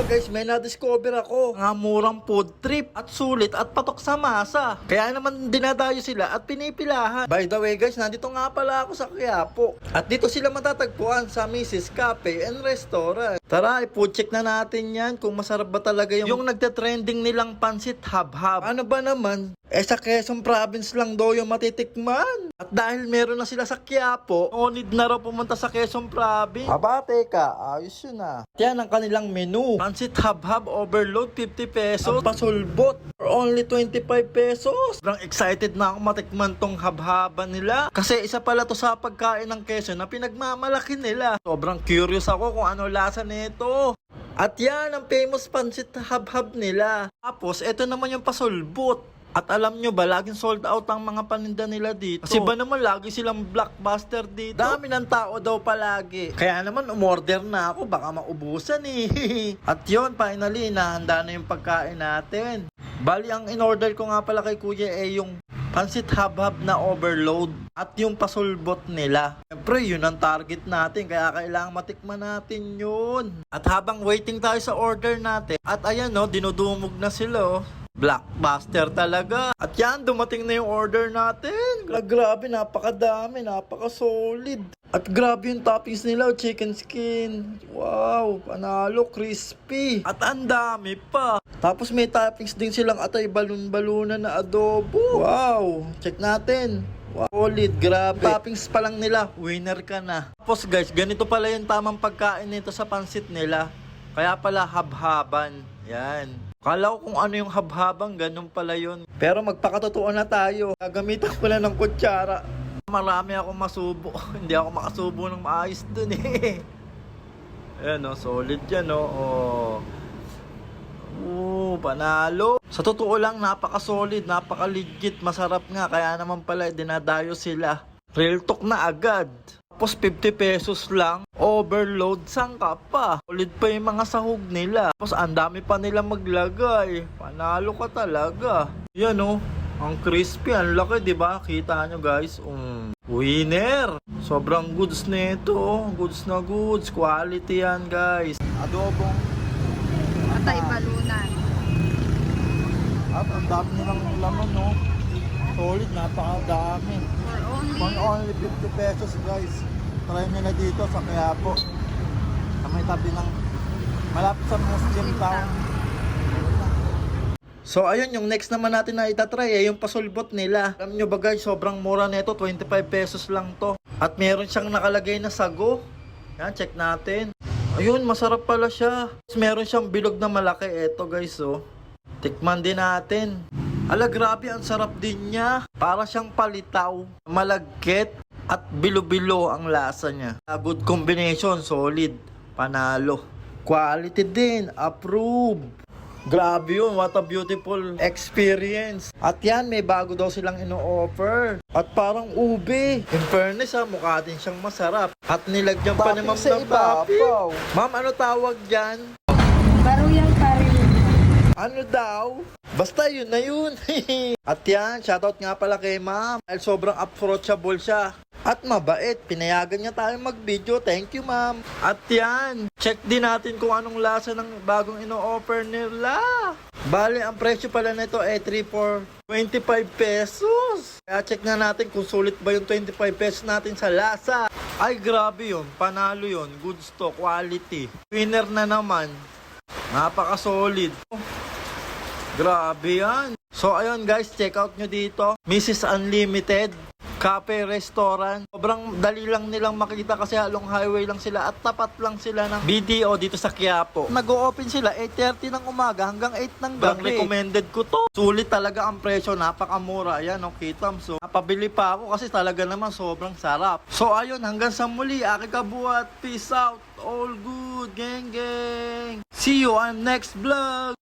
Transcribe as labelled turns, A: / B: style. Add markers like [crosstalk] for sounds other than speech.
A: guys, may na-discover ako. Nga murang food trip at sulit at patok sa masa. Kaya naman dinadayo sila at pinipilahan. By the way guys, nandito nga pala ako sa Quiapo. At dito sila matatagpuan sa Mrs. Cafe and Restaurant. Tara, i-food check na natin yan kung masarap ba talaga yung, yung nagte-trending nilang pansit hab-hab. Ano ba naman? Eh sa Quezon Province lang daw yung matitikman. At dahil meron na sila sa Quiapo, no need na raw pumunta sa Quezon Province. Aba, teka, ayos yun ah. Yan ang kanilang menu. Pansit hab-hab overload 50 pesos. Ang pasulbot for only 25 pesos. Sobrang excited na ako matikman tong hab-haban nila. Kasi isa pala to sa pagkain ng Quezon na pinagmamalaki nila. Sobrang curious ako kung ano lasa nito. At yan ang famous pansit hab-hab nila. Tapos, ito naman yung pasulbot. At alam nyo ba, laging sold out ang mga paninda nila dito. Kasi ba naman, lagi silang blockbuster dito. Dami ng tao daw palagi. Kaya naman, umorder na ako. Baka maubusan eh. [laughs] At yon finally, nahanda na yung pagkain natin. Bali, ang in-order ko nga pala kay kuya eh yung pansit hab-hab na overload at yung pasulbot nila. Siyempre, yun ang target natin kaya kailangan matikman natin yun. At habang waiting tayo sa order natin, at ayan no, dinudumog na sila oh. Blockbuster talaga. At yan, dumating na yung order natin. Gra- Grabe, napakadami, napaka-solid. At grabe yung toppings nila, oh, chicken skin. Wow, panalo, crispy. At ang dami pa. Tapos may toppings din silang atay balon-balunan na adobo. Wow, check natin. Wow, solid, grabe. Toppings pa lang nila, winner ka na. Tapos guys, ganito pala yung tamang pagkain nito sa pansit nila. Kaya pala habhaban. Yan. Kala ko kung ano yung habhabang, ganun pala yun. Pero magpakatotoo na tayo. Gagamitan ko na ng kutsara. Marami akong masubo. [laughs] Hindi ako makasubo ng maayos dun eh. Ayan o, solid yan o. Oh. Oo, panalo. Sa totoo lang, napaka-solid, napaka-legit, masarap nga. Kaya naman pala, dinadayo sila. Real talk na agad. Tapos 50 pesos lang, overload, sangka pa. Solid pa yung mga sahog nila. Tapos ang dami pa nila maglagay. Panalo ka talaga. Yan oh, ang crispy, ang laki, di ba? Kita nyo guys, um, winner. Sobrang goods nito, oh. goods na goods, quality yan guys. Adobong
B: Atay balunan.
A: At ang dami nilang laman, no? Solid, napakadami.
B: For only...
A: For only 50 pesos, guys. Try nyo na dito sa Quiapo. Sa may tabi ng malapit sa Muslim town. So ayun, yung next naman natin na itatry ay yung pasulbot nila. Alam nyo ba guys, sobrang mura nito, 25 pesos lang to. At meron siyang nakalagay na sago. Yan, check natin. Ayun, masarap pala siya. Meron siyang bilog na malaki. Eto guys, oh. Tikman din natin. Ala, grabe, ang sarap din niya. Para siyang palitaw, malagkit, at bilo-bilo ang lasa niya. A good combination, solid, panalo. Quality din, approve. Grabe yun, what a beautiful experience. At yan, may bago daw silang ino-offer. At parang ube. In fairness ha, mukha din siyang masarap. At nilagyan pa ni ma'am ng topping. Ma'am, ano tawag dyan?
B: Baruyang parin.
A: Ano daw? Basta yun na yun. [laughs] At yan, shoutout nga pala kay ma'am. Dahil sobrang approachable siya. At mabait, pinayagan niya tayong mag-video. Thank you ma'am. At yan, check din natin kung anong lasa ng bagong ino-offer nila. Bale, ang presyo pala nito ay 3 for 25 pesos. Kaya check na natin kung sulit ba yung 25 pesos natin sa lasa. Ay, grabe yun. Panalo yun. Good stock, quality. Winner na naman. Napaka-solid. Grabe yan. So ayun guys, check out nyo dito. Mrs. Unlimited Cafe Restaurant. Sobrang dali lang nilang makita kasi along highway lang sila at tapat lang sila ng BDO dito sa Quiapo. Nag-o-open sila 8.30 ng umaga hanggang 8 ng gabi. recommended ko to. Sulit talaga ang presyo, napakamura. Ayan, oh, kita mo. So, napabili pa ako kasi talaga naman sobrang sarap. So ayun, hanggang sa muli, aking kabuhat. Peace out. All good, gang gang. See you on next vlog.